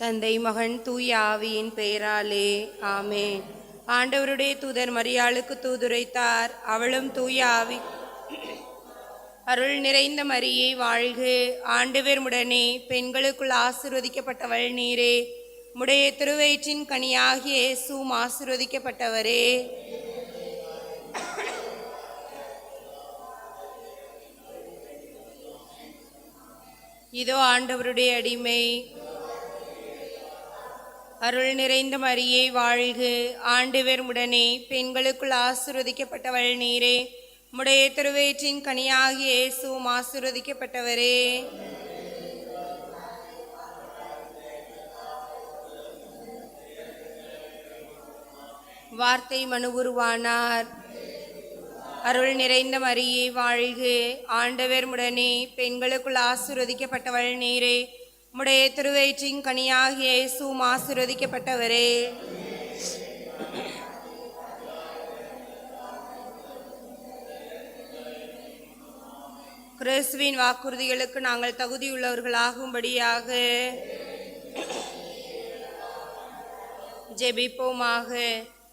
தந்தை மகன் தூய ஆவியின் பெயராலே ஆமே ஆண்டவருடைய தூதர் மரியாளுக்கு தூதுரைத்தார். அவளும் தூய ஆவி அருள் நிறைந்த மரியை வாழ்க. ஆண்டவர்முடனே பெண்களுக்குள் ஆசிர்வதிக்கப்பட்டவள் நீரே. முடைய திருவயிற்றின் கனியாகிய சூம் ஆசிர்வதிக்கப்பட்டவரே. இதோ ஆண்டவருடைய அடிமை அருள் நிறைந்த மரியே வாழ்க. ஆண்டவர் முடனே பெண்களுக்குள் ஆசிர்வதிக்கப்பட்டவள் நீரே. முடைய திருவயிற்றின் கனியாகிய இயேசுவும் ஆசிர்வதிக்கப்பட்டவரே. வார்த்தை மனு உருவானார். அருள் நிறைந்த மரியே வாழ்க. ஆண்டவர் முடனே பெண்களுக்குள் ஆசிர்வதிக்கப்பட்டவள் நீரே. முடைய திருவயிற்றின் கனியாகிய இயேசுவும் ஆசிர்வதிக்கப்பட்டவரே. கிறிஸ்துவின் வாக்குறுதிகளுக்கு நாங்கள் தகுதியுள்ளவர்களாகும்படியாக ஜெபிப்போமாக.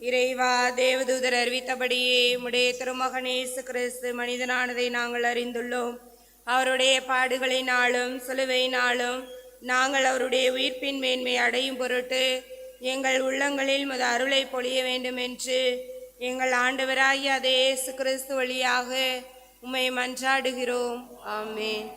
இறைவா தேவதூதர் அறிவித்தபடியே உடைய திருமகன் இயேசு கிறிஸ்து மனிதனானதை நாங்கள் அறிந்துள்ளோம். அவருடைய பாடுகளினாலும் சிலுவையினாலும் நாங்கள் அவருடைய உயிர்ப்பின் மேன்மை அடையும் பொருட்டு எங்கள் உள்ளங்களில் முத அருளை பொழிய வேண்டும் என்று எங்கள் ஆண்டவராகிய அதே இயேசு கிறிஸ்து வழியாக உம்மை மன்றாடுகிறோம். ஆமேன்.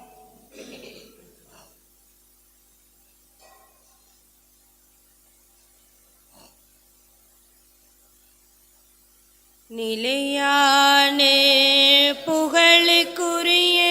நிலையானே புகழுக்குரிய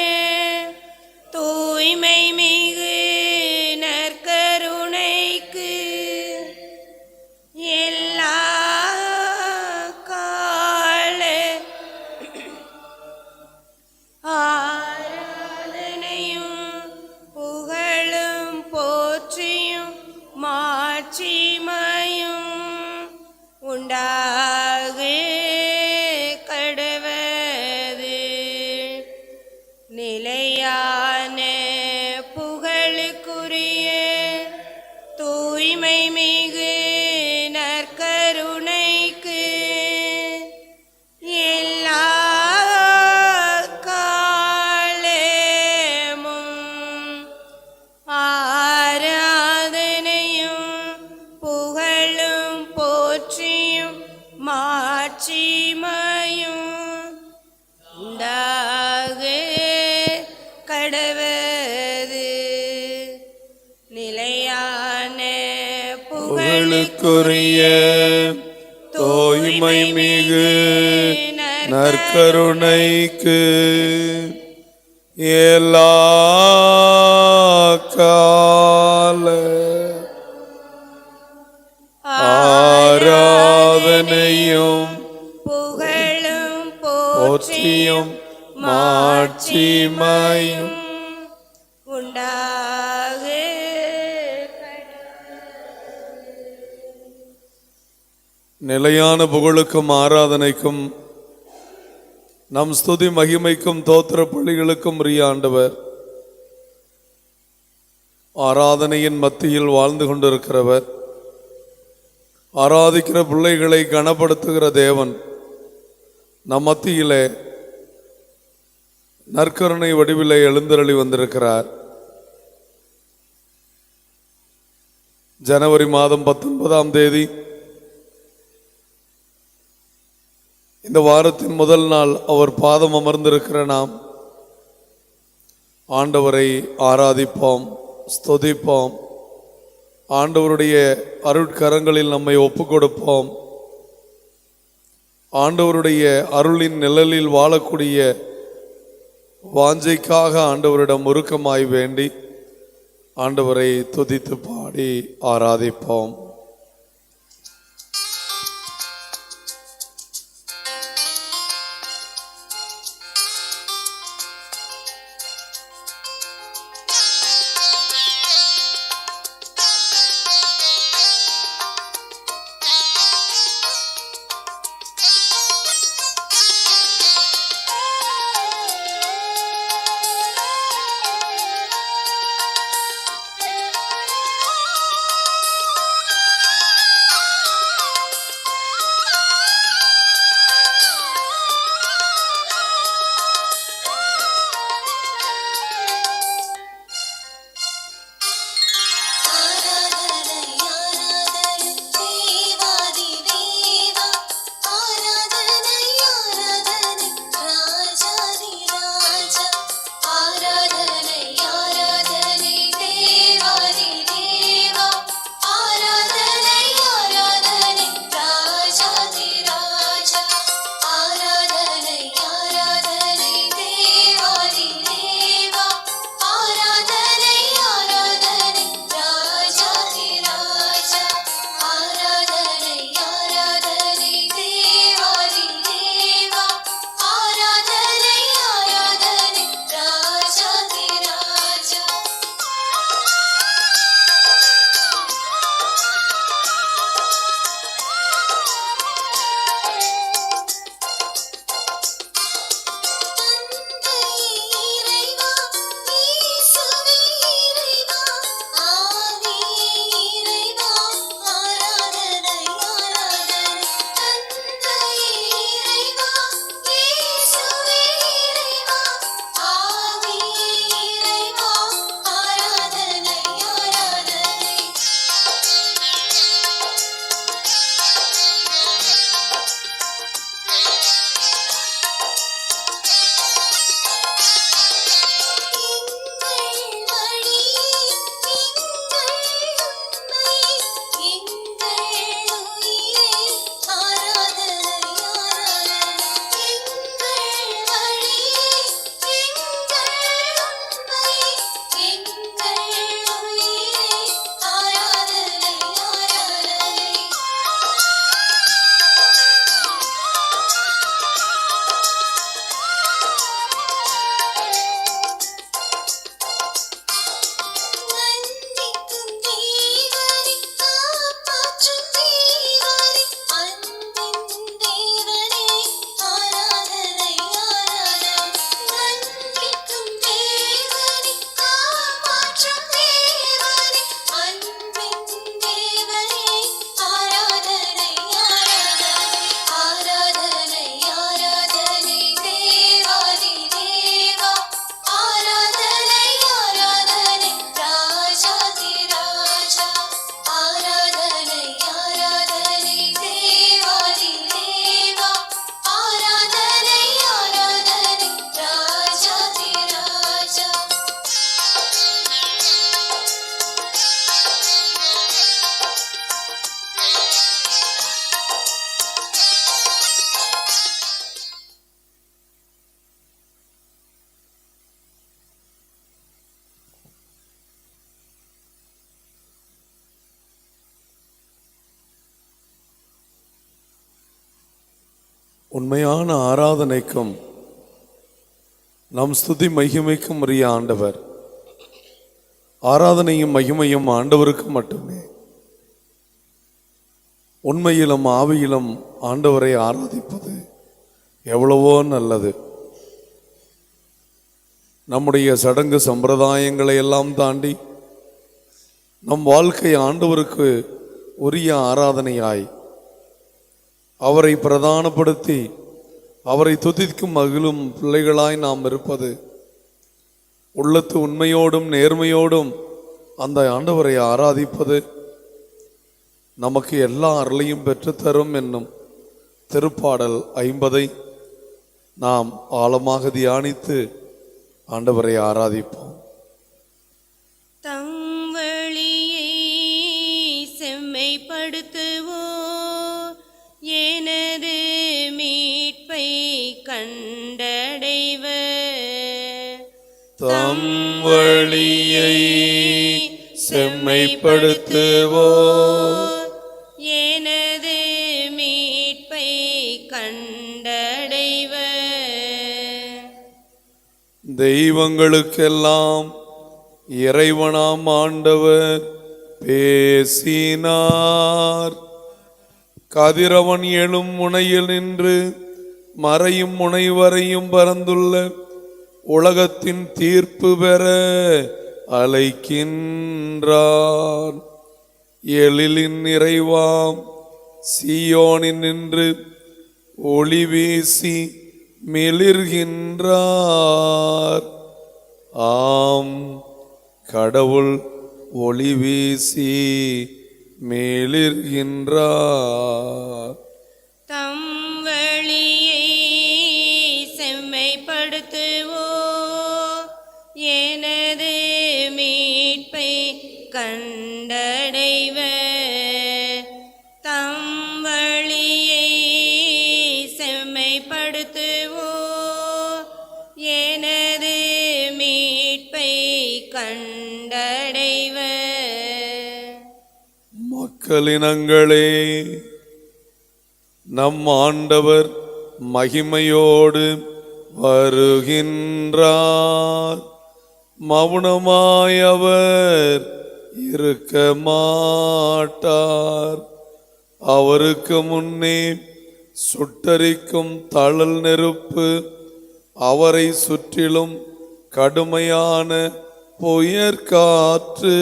நற்கருணைக்கு எல்லா கால ஆராதனையும் புகழும் போற்றியும் மாட்சிமையும் உண்டாக. நிலையான புகழுக்கும் ஆராதனைக்கும் நம் ஸ்துதி மகிமைக்கும் தோத்திர பள்ளிகளுக்கும் உரிய ஆண்டவர். ஆராதனையின் மத்தியில் வாழ்ந்து கொண்டிருக்கிறவர். ஆராதிக்கிற பிள்ளைகளை கனப்படுத்துகிற தேவன் நம் மத்தியிலே நற்கருணை வடிவிலே எழுந்தருளி வந்திருக்கிறார். ஜனவரி மாதம் பத்தொன்பதாம் தேதி இந்த வாரத்தின் முதல் நாள் அவர் பாதம் அமர்ந்திருக்கிற நாம். ஆண்டவரை ஆராதிப்போம் ஸ்துதிப்போம். ஆண்டவருடைய அருட்கரங்களில் நம்மை ஒப்பு கொடுப்போம் ஆண்டவருடைய அருளின் நிழலில் வாழக்கூடிய வாஞ்சைக்காக ஆண்டவரிடம் உருக்கமாய் வேண்டி ஆண்டவரை துதித்து பாடி ஆராதிப்போம். உண்மையான ஆராதனைக்கும் நம் ஸ்துதி மகிமைக்கும் உரிய ஆண்டவர். ஆராதனையும் மகிமையும் ஆண்டவருக்கு மட்டுமே. உண்மையிலும் ஆவியிலும் ஆண்டவரை ஆராதிப்பது எவ்வளவோ நல்லது. நம்முடைய சடங்கு சம்பிரதாயங்களை எல்லாம் தாண்டி நம் வாழ்க்கை ஆண்டவருக்கு உரிய ஆராதனையாய் அவரை பிரதானப்படுத்தி அவரை துதிக்கும் மகிழும் பிள்ளைகளாய் நாம் இருப்பது. உள்ளத்து உண்மையோடும் நேர்மையோடும் அந்த ஆண்டவரை ஆராதிப்பது நமக்கு எல்லா அருளையும் பெற்றுத்தரும் என்னும் திருப்பாடல் ஐம்பதை நாம் ஆழமாக தியானித்து ஆண்டவரை ஆராதிப்போம். தம் வழியை எனது மீட்பை கண்டடைவ தம் வழியை செம்மைப்படுத்துவோ எனது மீட்பை கண்டடைவ தெய்வங்களுக்கெல்லாம் இறைவனாம் ஆண்டவர் பேசினார். கதிரவன் எழும் முனையில் நின்று மறையும் முனை வரையும் பறந்துள்ள உலகத்தின் தீர்ப்பு பெற அலைக்கின்றான் எழிலின் நிறைவாம் சியோனின் நின்று ஒளி வீசி மிளிர்கின்றார். ஆம் கடவுள் ஒளி வீசி மிளிர்கின்றார் தம் வழியை செம்மைப்படுத்துவோ எனது மீட்பை கண்டடைவர். மக்களினங்களே நம் ஆண்டவர் மகிமையோடு வருகின்றார். மௌனமாய் அவர் இருக்க மாட்டார். அவருக்கு முன்னே சுட்டரிக்கும் தழல் நெருப்பு அவரை சுற்றிலும் கடுமையான புயற்காற்று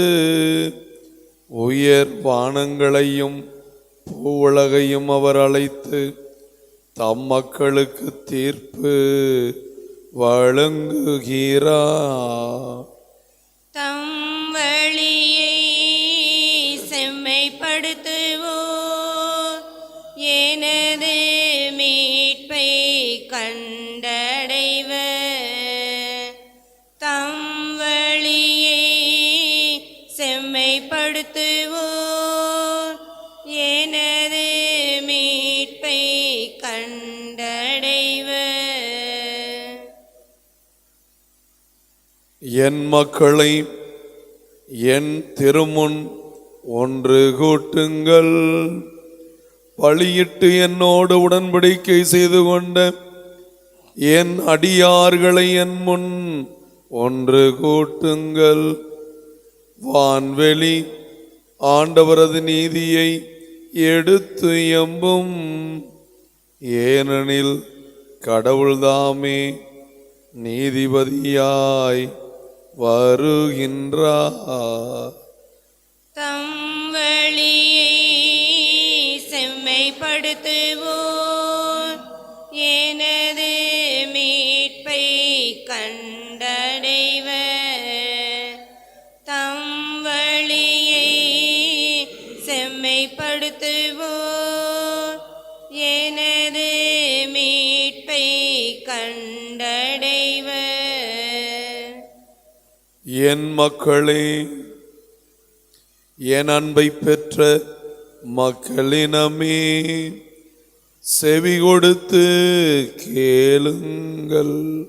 உயர் வானங்களையும் பூவுலகையும் அவர் அழைத்து தம் மக்களுக்கு தீர்ப்பு வழங்குகிறார். தம் என் மக்களை என் திருமுன் ஒன்று கூட்டுங்கள். பழியிட்டு என்னோடு உடன்படிக்கை செய்து கொண்ட என் அடியார்களை என் முன் ஒன்று கூட்டுங்கள். வான்வெளி ஆண்டவரது நீதியை எடுத்து எம்பும். ஏனெனில் கடவுள்தாமே நீதிபதியாய் வருகின்றார். தம் வழியை செம்மைப்படுத்துவோர். எனது மீட்பை கண்ட என் மக்களே என் அன்பை பெற்ற மக்களினமே செவி கொடுத்து கேளுங்கள்.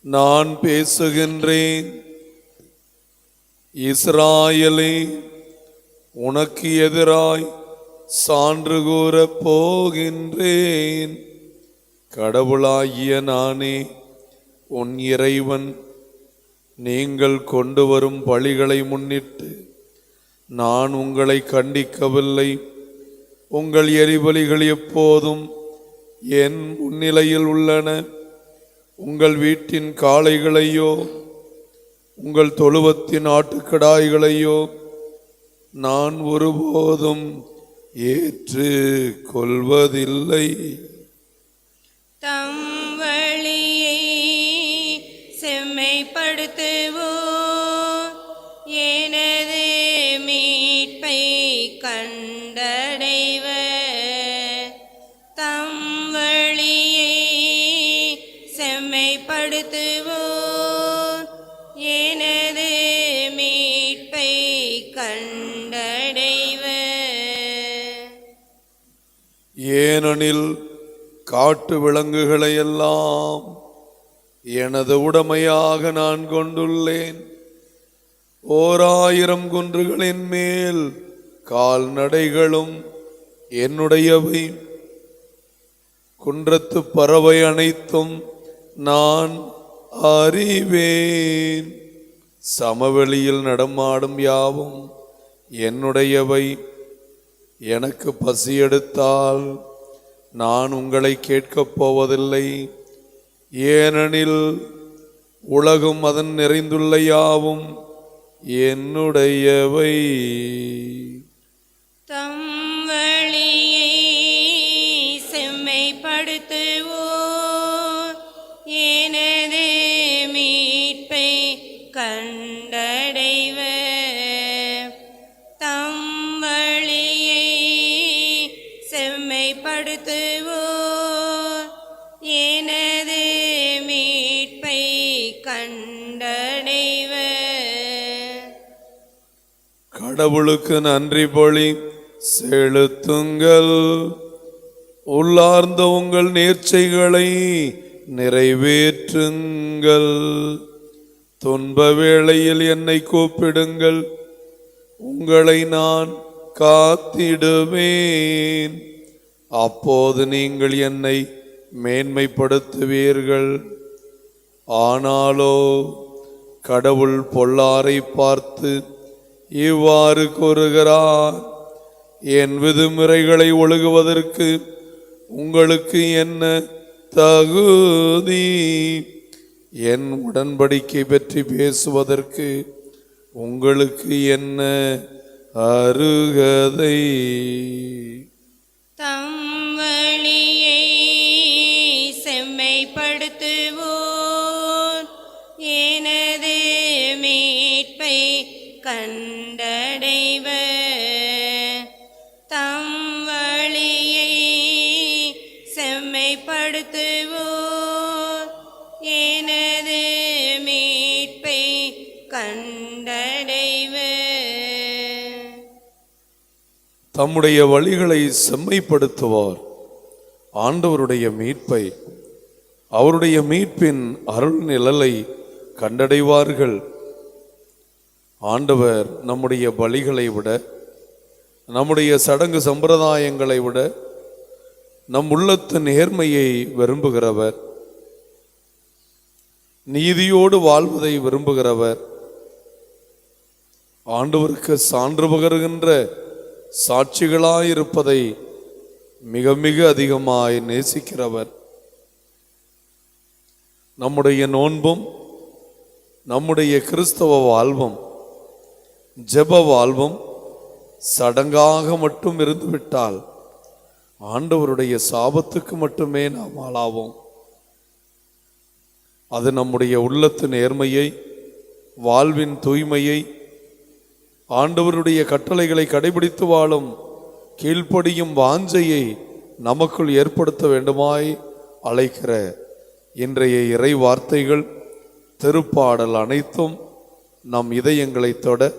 நான் பேசுகின்றேன். இஸ்ராயலே உனக்கு எதிராய் சான்று கூறப் போகின்றேன். கடவுளாகிய நானே உன் இறைவன். நீங்கள் கொண்டு வரும் பழிகளை முன்னிட்டு நான் உங்களை கண்டிக்கவில்லை. உங்கள் எரிபலிகள் எப்போதும் என் முன்னிலையில் உள்ளன. உங்கள் வீட்டின் காளைகளையோ உங்கள் தொழுவத்தின் ஆட்டுக்கடாய்களையோ நான் ஒருபோதும் ஏற்று கொள்வதில்லை தம் செம்மைப்படுத்துவோ எனது மீட்பை கண்டடைவ தம் வழியை செம்மைப்படுத்துவோ எனது மீட்பை கண்டடைவ ஏனெனில் காட்டு விலங்குகளையெல்லாம் எனது உடைமையாக நான் கொண்டுள்ளேன். ஓர் ஆயிரம் குன்றுகளின் மேல் கால்நடைகளும் என்னுடையவை. குன்றத்து பறவை அனைத்தும் நான் அறிவேன். சமவெளியில் நடமாடும் யாவும் என்னுடையவை. எனக்கு பசி எடுத்தால் நான் உங்களை கேட்கப் போவதில்லை. ஏனெனில் உலகும் அதன் நிறைந்துள்ள யாவும் என்னுடையவை. தம் கடவுளுக்கு நன்றி பொழி செலுத்துங்கள். உள்ளார்ந்த உங்கள் நேர்ச்சைகளை நிறைவேற்றுங்கள். துன்ப வேளையில் என்னை கூப்பிடுங்கள். உங்களை நான் காத்திடுவேன். அப்போது நீங்கள் என்னை மேன்மைப்படுத்துவீர்கள். ஆனாலோ கடவுள் பொல்லாரை பார்த்து இவ்வாறு கூறுகிறார் என் விதிமுறைகளை ஒழுகுவதற்கு உங்களுக்கு என்ன தகுதி? என் உடன்படிக்கை பற்றி பேசுவதற்கு உங்களுக்கு என்ன அருகதை? தம்முடைய வழிகளை செம்மைப்படுத்துவார். ஆண்டவருடைய மீட்பை அவருடைய மீட்பின் அருள் நிழலை கண்டடைவார்கள். ஆண்டவர் நம்முடைய பலிகளை விட நம்முடைய சடங்கு சம்பிரதாயங்களை விட நம் உள்ளத்து நேர்மையை விரும்புகிறவர். நீதியோடு வாழ்வதை விரும்புகிறவர். ஆண்டவருக்கு சான்று பகருகின்ற சாட்சிகளாயிருப்பதை மிக மிக அதிகமாய் நேசிக்கிறவர். நம்முடைய நோன்பும் நம்முடைய கிறிஸ்தவ வாழ்வும் ஜெப வாழ்வும் சடங்காக மட்டும் இருந்துவிட்டால் ஆண்டவருடைய சாபத்துக்கு மட்டுமே நாம் ஆளாவோம். அது நம்முடைய உள்ளத்து நேர்மையை வாழ்வின் தூய்மையை ஆண்டவருடைய கட்டளைகளை கடைபிடித்து வாழும் கீழ்ப்படியும் வாஞ்சையை நமக்குள் ஏற்படுத்த வேண்டுமாய் அழைக்கிற இன்றைய இறை வார்த்தைகள் திருப்பாடல் அனைத்தும் நம் இதயங்களை தொட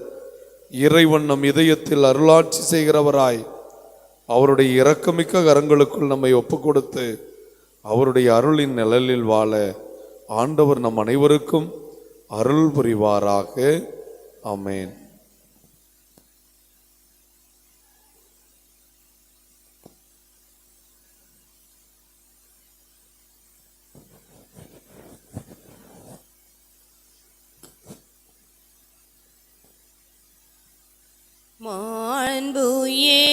இறைவன் நம் இதயத்தில் அருளாட்சி செய்கிறவராய் அவருடைய இரக்கமிக்க கரங்களுக்குள் நம்மை ஒப்புக்கொடுத்து அவருடைய அருளின் நிழலில் வாழ ஆண்டவர் நம் அனைவருக்கும் அருள் புரிவாராக. அமேன் மாண்புயே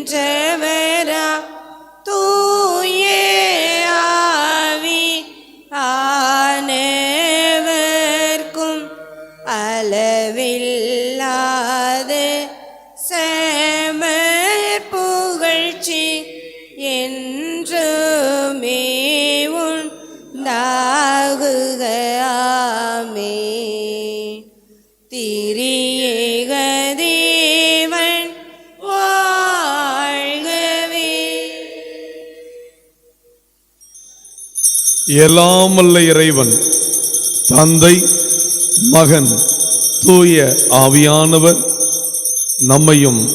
வருகின்றவரா எல்லாம் வல்ல இறைவன். தந்தை மகன் தூய ஆவியானவர் நம்மையும்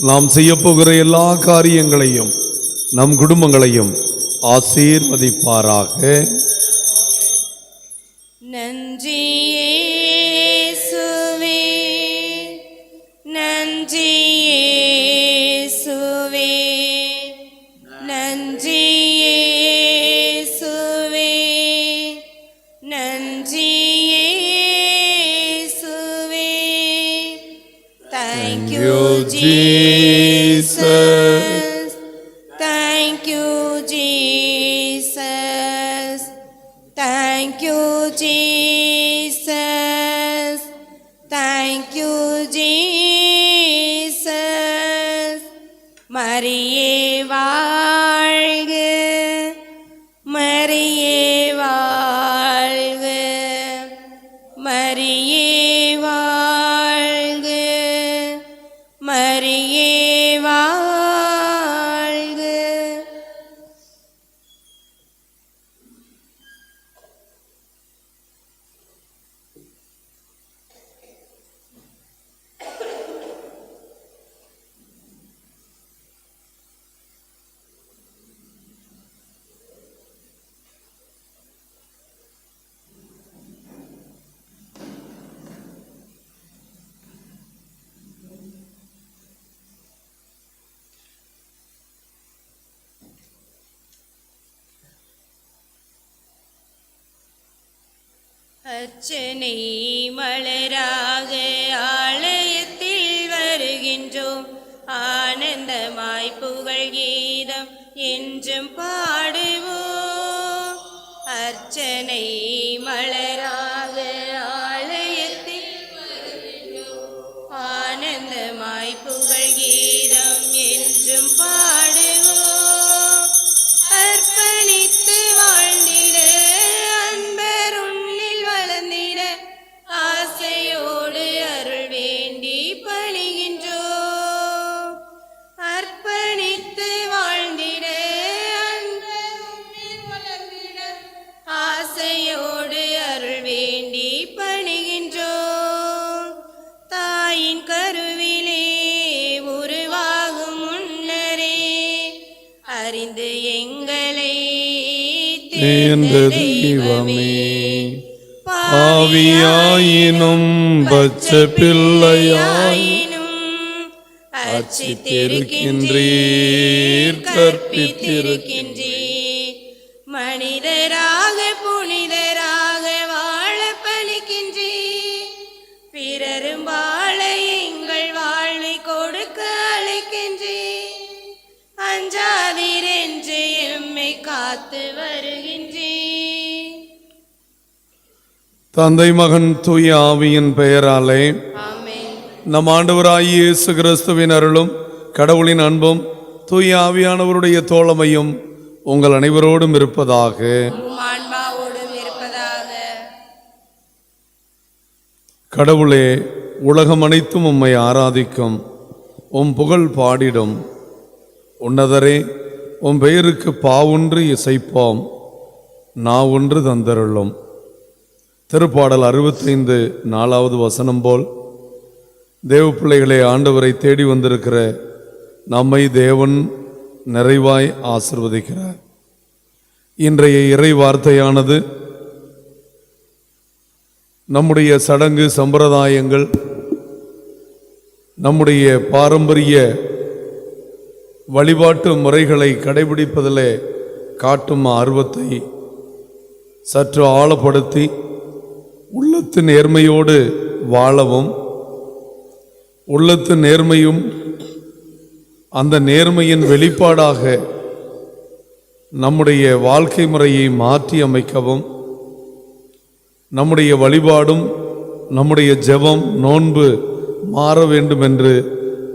நாம் செய்யப்போகிற எல்லா காரியங்களையும் நம் குடும்பங்களையும் ஆசீர்வதிப்பாராக. நன்றி மரியே அர்ச்சனை மலராக ஆலயத்தில் வருகின்றோம். ஆனந்தமாய் புகழ் கீதம் என்றும் பாடுவோம். அர்ச்சனை மலராக தேர்ந்த தெய்வமே. ஆவியாயினும் பச்ச பிள்ளையாய் அச்சித்திருக்கின்றீர் கற்பித்திருக்கின்றீர். தந்தை மகன் தூய ஆவியின் பெயராலே நம் ஆண்டவராகிய இயேசு கிறிஸ்துவின் அருளும் கடவுளின் அன்பும் தூய ஆவியானவருடைய தோழமையும் உங்கள் அனைவரோடும் இருப்பதாக. கடவுளே உலகம் அனைத்தும் உம்மை ஆராதிக்கும் உம் புகழ் பாடிடும். உன்னதரே உம் பெயருக்கு பாவொன்று இசைப்போம் நா ஒன்று தந்தருளும். திருப்பாடல் அறுபத்தைந்து நாலாவது வசனம் போல் தேவ பிள்ளைகளை ஆண்டவரை தேடி வந்திருக்கிற நம்மை தேவன் நிறைவாய் ஆசிர்வதிக்கிறார். இன்றைய இறை வார்த்தையானது நம்முடைய சடங்கு சம்பிரதாயங்கள் நம்முடைய பாரம்பரிய வழிபாட்டு முறைகளை கடைபிடிப்பதில் காட்டும் ஆர்வத்தை சற்று ஆழப்படுத்தி உள்ளத்து நேர்மையோடு வாழவும் உள்ளத்து நேர்மையும் அந்த நேர்மையின் வெளிப்பாடாக நம்முடைய வாழ்க்கை முறையை மாற்றி அமைக்கவும் நம்முடைய வழிபாடும் நம்முடைய ஜெபம் நோன்பு மாற வேண்டும் என்று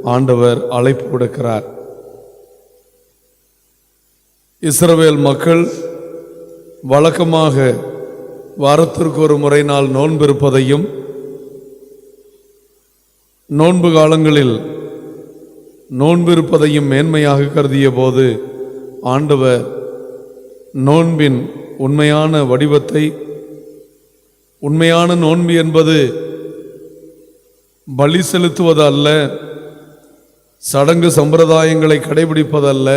ஆண்டவர் அழைப்பு கொடுக்கிறார் இஸ்ரவேல் மக்கள் வழக்கமாக வாரத்திற்கு ஒரு முறை நாள் நோன்பு இருப்பதையும் நோன்பு காலங்களில் நோன்பு இருப்பதையும் மேன்மையாக கருதிய போது ஆண்டவர் நோன்பின் உண்மையான வடிவத்தை உண்மையான நோன்பு என்பது பலி செலுத்துவது அல்ல சடங்கு சம்பிரதாயங்களை கடைபிடிப்பதல்ல